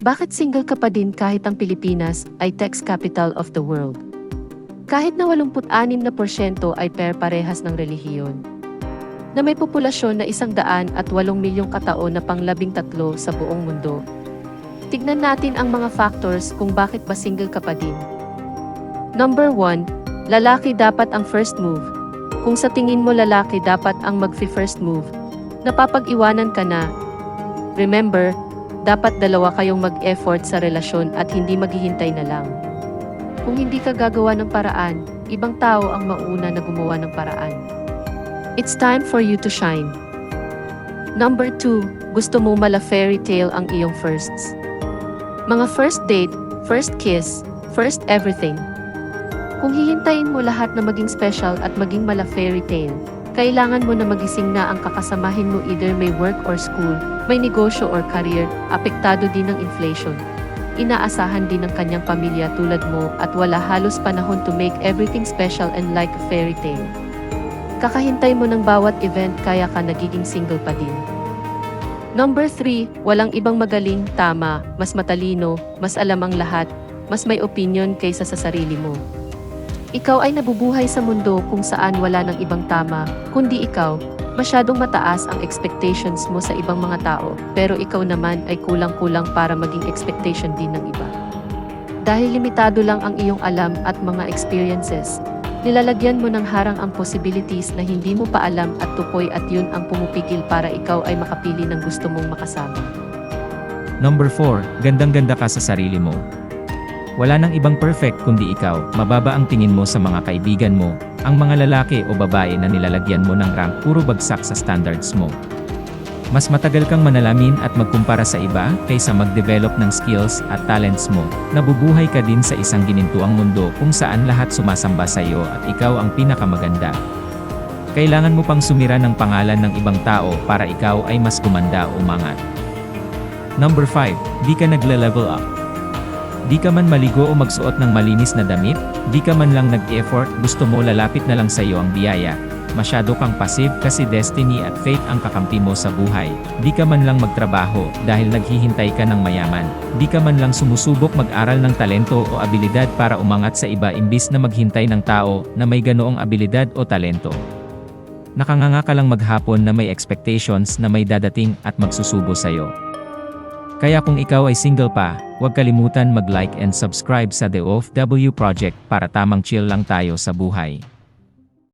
Bakit single ka pa din kahit ang Pilipinas ay tax capital of the world? Kahit na 86% ay per-parehas ng relihiyon. Na may populasyon na isang daan at walong milyong katao na panglabing tatlo sa buong mundo. Tignan natin ang mga factors kung bakit ba single ka pa din. Number 1, lalaki dapat ang first move. Kung sa tingin mo lalaki dapat ang mag-first move, napapag-iwanan ka na. Remember, dapat dalawa kayong mag-effort sa relasyon at hindi maghihintay na lang. Kung hindi ka gagawa ng paraan, ibang tao ang mauna na gumawa ng paraan. It's time for you to shine. Number 2, gusto mo mala fairy tale ang iyong firsts. Mga first date, first kiss, first everything. Kung hihintayin mo lahat na maging special at maging mala fairy tale, kailangan mo na magising na ang kakasamahin mo either may work or school, may negosyo or career, apektado din ng inflation. Inaasahan din ng kanyang pamilya tulad mo at wala halos panahon to make everything special and like a fairy tale. Kakahintay mo ng bawat event kaya ka nagiging single pa din. Number 3, walang ibang magaling, tama, mas matalino, mas alam ang lahat, mas may opinion kaysa sa sarili mo. Ikaw ay nabubuhay sa mundo kung saan wala ng ibang tama, kundi ikaw, masyadong mataas ang expectations mo sa ibang mga tao, pero ikaw naman ay kulang-kulang para maging expectation din ng iba. Dahil limitado lang ang iyong alam at mga experiences, nilalagyan mo ng harang ang possibilities na hindi mo pa alam at tukoy at yun ang pumupigil para ikaw ay makapili ng gusto mong makasama. Number 4, gandang-ganda ka sa sarili mo. Wala nang ibang perfect kundi ikaw, mababa ang tingin mo sa mga kaibigan mo, ang mga lalaki o babae na nilalagyan mo ng rank puro bagsak sa standards mo. Mas matagal kang manalamin at magkumpara sa iba kaysa mag-develop ng skills at talents mo. Nabubuhay ka din sa isang ginintuang mundo kung saan lahat sumasamba sa iyo at ikaw ang pinakamaganda. Kailangan mo pang sumira ng pangalan ng ibang tao para ikaw ay mas gumanda o umangat. Number 5, di ka nagle-level up. Di ka man maligo o magsuot ng malinis na damit, di ka man lang nag-effort, gusto mo lalapit na lang sa iyo ang biyaya. Masyado kang passive kasi destiny at fate ang kakampi mo sa buhay. Di ka man lang magtrabaho dahil naghihintay ka ng mayaman. Di ka man lang sumusubok mag-aral ng talento o abilidad para umangat sa iba imbis na maghintay ng tao na may ganoong abilidad o talento. Nakanganga ka lang maghapon na may expectations na may dadating at magsusubo sa'yo. Kaya kung ikaw ay single pa, huwag kalimutan mag-like and subscribe sa The OFW Project para tamang chill lang tayo sa buhay.